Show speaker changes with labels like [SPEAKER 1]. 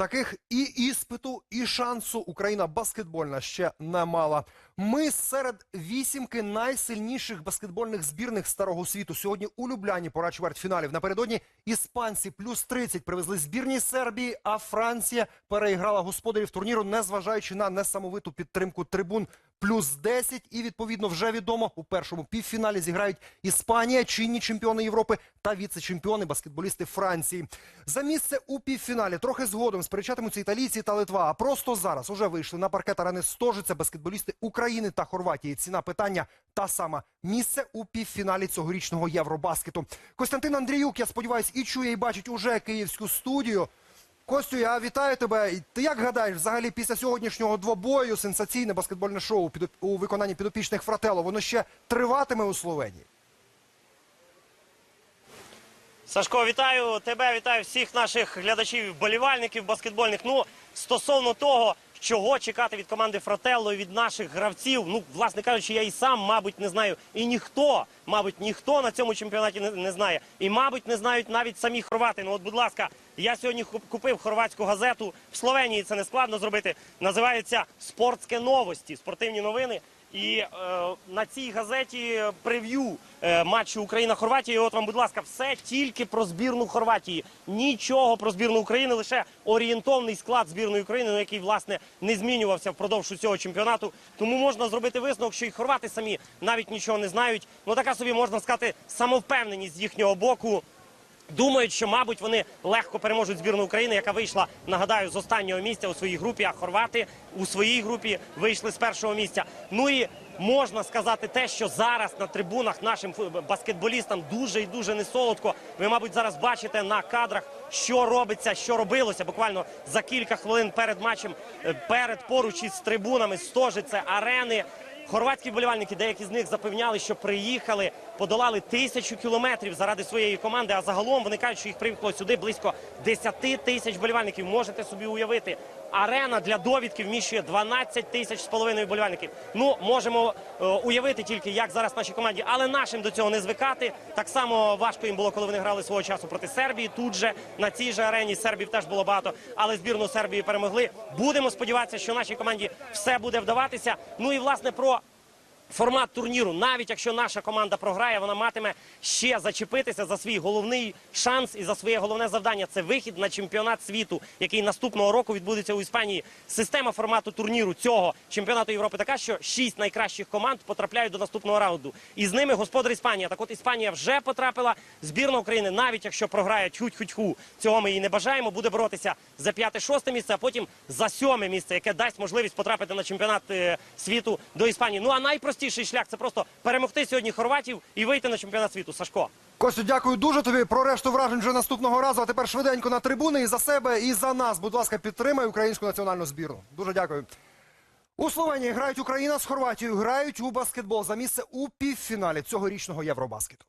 [SPEAKER 1] Таких і іспиту, і шансу Україна баскетбольна ще не мала. Ми серед вісімки найсильніших баскетбольних збірних старого світу. Сьогодні у Любляні пора чвертьфіналів. Напередодні іспанці плюс 30 привезли збірні Сербії, а Франція переіграла господарів турніру, незважаючи на несамовиту підтримку трибун. Плюс 10 і відповідно вже відомо у першому півфіналі зіграють Іспанія, чинні чемпіони Європи та віце-чемпіони баскетболісти Франції. За місце у півфіналі трохи згодом сперечатимуться італійці та Литва. А просто зараз уже вийшли на паркет арени Стожиця баскетболісти України та Хорватії. Ціна питання та сама місце у півфіналі цьогорічного Євробаскету. Костянтин Андріюк, я сподіваюся, і чує, і бачить уже київську студію. Костю, я вітаю тебе. Ти як гадаєш, взагалі після сьогоднішнього двобою сенсаційне баскетбольне шоу у виконанні підопічних Фратело, воно ще триватиме у Словенії?
[SPEAKER 2] Сашко, вітаю тебе, вітаю всіх наших глядачів, болівальників баскетбольних. Ну, стосовно того, чого чекати від команди Фрателло і від наших гравців. Ну, власне кажучи, я і сам, мабуть, не знаю. І ніхто, мабуть, ніхто на цьому чемпіонаті не, не знає. І, мабуть, не знають навіть самі хорвати. Ну, от, будь ласка, я сьогодні купив хорватську газету в Словенії. Це не складно зробити. Називається Спортське новості, спортивні новини. І е, на цій газеті прев'ю е, матчу Україна-Хорватія. І От вам, будь ласка, все тільки про збірну Хорватії. Нічого про збірну України, лише орієнтовний склад збірної України, ну, який власне не змінювався впродовж усього чемпіонату. Тому можна зробити висновок, що і хорвати самі навіть нічого не знають. Ну така собі можна сказати самовпевненість з їхнього боку. Думають, що, мабуть, вони легко переможуть збірну України, яка вийшла, нагадаю, з останнього місця у своїй групі, а хорвати у своїй групі вийшли з першого місця. Ну і можна сказати те, що зараз на трибунах нашим баскетболістам дуже і дуже несолодко. Ви, мабуть, зараз бачите на кадрах, що робиться, що робилося буквально за кілька хвилин перед матчем, е, перед поруч із трибунами, стожице арени. Хорватські вболівальники, деякі з них запевняли, що приїхали, подолали тисячу кілометрів заради своєї команди. А загалом вони кажуть, що їх приїхало сюди близько 10 тисяч вболівальників. Можете собі уявити. Арена для довідки вміщує 12 тисяч з половиною вболівальників. Ну можемо е, уявити тільки, як зараз нашій команді, але нашим до цього не звикати. Так само важко їм було, коли вони грали свого часу проти Сербії. Тут же на цій же арені Сербів теж було багато, але збірну Сербії перемогли. Будемо сподіватися, що нашій команді все буде вдаватися. Ну і власне про формат турніру. Навіть якщо наша команда програє, вона матиме ще зачепитися за свій головний шанс і за своє головне завдання. Це вихід на чемпіонат світу, який наступного року відбудеться у Іспанії. Система формату турніру цього чемпіонату Європи така, що шість найкращих команд потрапляють до наступного раунду. І з ними господар Іспанія. Так от Іспанія вже потрапила. Збірна України, навіть якщо програє тьхуть-хуть-ху, цього ми їй не бажаємо. Буде боротися за п'яте-шосте місце, а потім за сьоме місце, яке дасть можливість потрапити на чемпіонат е, світу до Іспанії. Ну а найпростіший шлях це просто перемогти сьогодні хорватів і вийти на чемпіонат світу. Сашко.
[SPEAKER 1] Костю, дякую дуже тобі. Про решту вражень вже наступного разу. А тепер швиденько на трибуни і за себе, і за нас. Будь ласка, підтримай українську національну збірну. Дуже дякую. У Словенії грають Україна з Хорватією. Грають у баскетбол за місце у півфіналі цьогорічного Євробаскету.